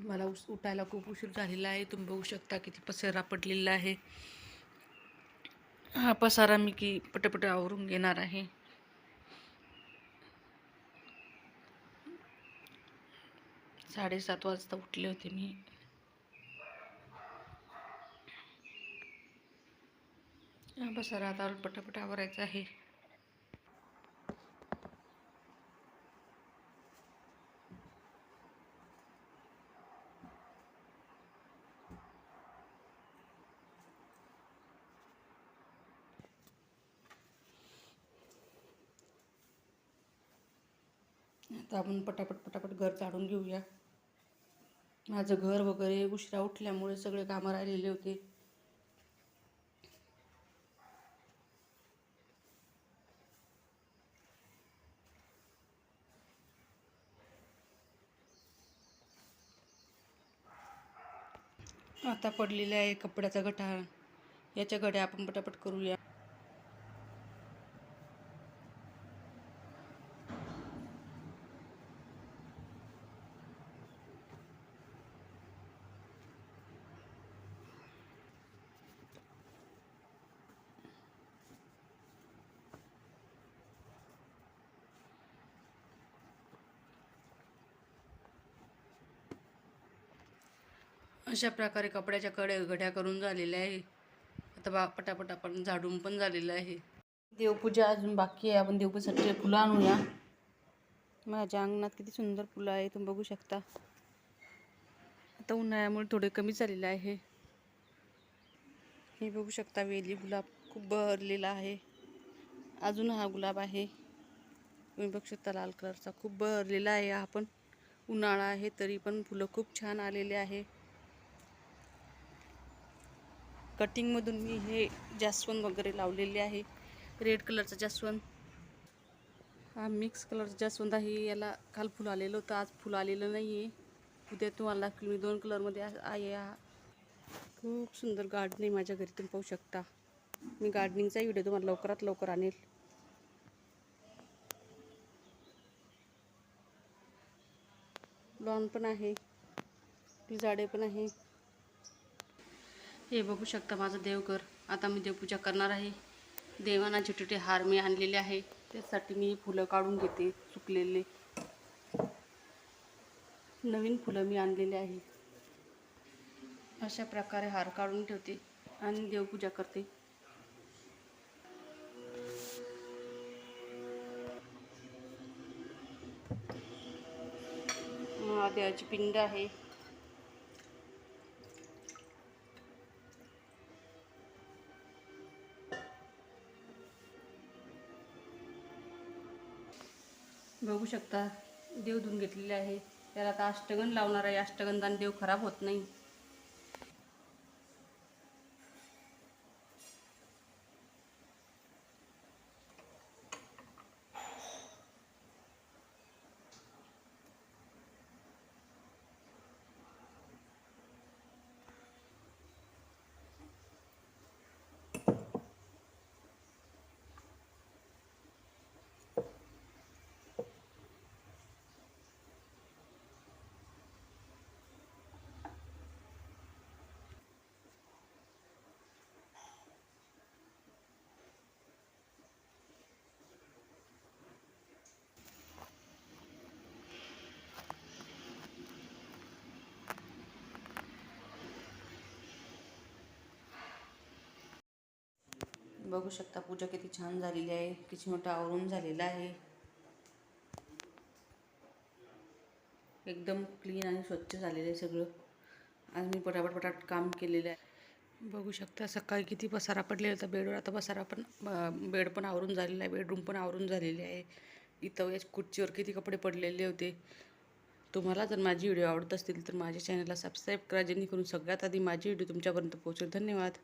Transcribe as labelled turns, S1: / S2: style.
S1: मला उस उठायला खूप उशीर झालेला आहे. तुम्ही बघू शकता किती पसारा पडलेला आहे. हा पसारा मी की पटपट आवरून घेणार आहे. साडेसात वाजता उठले होते मी. हा पसारा आता पटापट आवरायचा आहे. आता आपण पटापट पटापट घर चाडून घेऊया. माझं घर वगैरे उशिरा उठल्यामुळे सगळे कामं राहिलेले होते. आता पडलेला आहे कपड्याचा गठा याच्या गड्या आपण पटापट करूया. अशा प्रकारे कपड्याच्या कडे घड्या करून झालेल्या आहे. आता बा पटापट आपण झाडून पण झालेलं आहे. देवपूजा अजून बाकी आहे. आपण देवपूजासाठी फुलं आणूया. माझ्या अंगणात किती सुंदर फुलं आहे तुम्ही बघू शकता. आता उन्हाळ्यामुळे थोडे कमी झालेलं आहे. हे बघू शकता वेली गुलाब खूप बहरलेला आहे. अजून हा गुलाब आहे. तुम्ही बघू शकता लाल कलरचा खूप बहरलेला आहे. हा पण उन्हाळा आहे तरी पण फुलं खूप छान आलेले आहे. कटिंगमधून मी हे जास्वंद वगैरे लावलेले आहे. रेड कलरचा जास्वंद. हा मिक्स कलरचा जास्वंद आहे. याला काल फुलं आलेलं होतं. आज फुलं आलेलं नाही आहे उद्या तुम्हाला मी दोन कलरमध्ये आहे. हा खूप सुंदर गार्डन आहे माझ्या घरी. तुम्ही पाहू शकता. मी गार्डनिंगचा व्हिडिओ तुम्हाला लवकरात लवकर आणेल. लॉन पण आहे. झाडे पण आहे. हे बघू शकता माझं देवघर आता मी देवपूजा करणार आहे. देवांना छोटे छोटे हार मी आणलेले आहे. त्यासाठी मी फुलं काढून घेते सुकलेले. नवीन फुलं मी आणलेले आहे. अशा प्रकारे हार काढून ठेवते आणि देवपूजा करते. महादेवाची पिंड आहे. बघू शकता देव धुवून घेतलेले आहे. त्याला आता अष्टगंध लावणार आहे. अष्टगंधाने देव खराब होत नाही. बघू शकता पूजा किती छान झालेली आहे किती मोठा आवरून झालेला आहे. एकदम क्लीन आणि स्वच्छ झालेलं आहे सगळं. आज मी पटापट पटापट काम केलेलं आहे. बघू शकता सकाळी किती पसारा पडलेला होता बेडवर आता पसारा पण बेड पण आवरून झालेला आहे बेडरूम पण आवरून झालेले आहे. इथं या खुर्चीवर किती कपडे पडलेले होते. तुम्हाला जर माझी व्हिडिओ आवडत असतील तर माझ्या चॅनलला सबस्क्राईब करा जेणेकरून सगळ्यात आधी माझी व्हिडिओ तुमच्यापर्यंत पोहोचेल. धन्यवाद.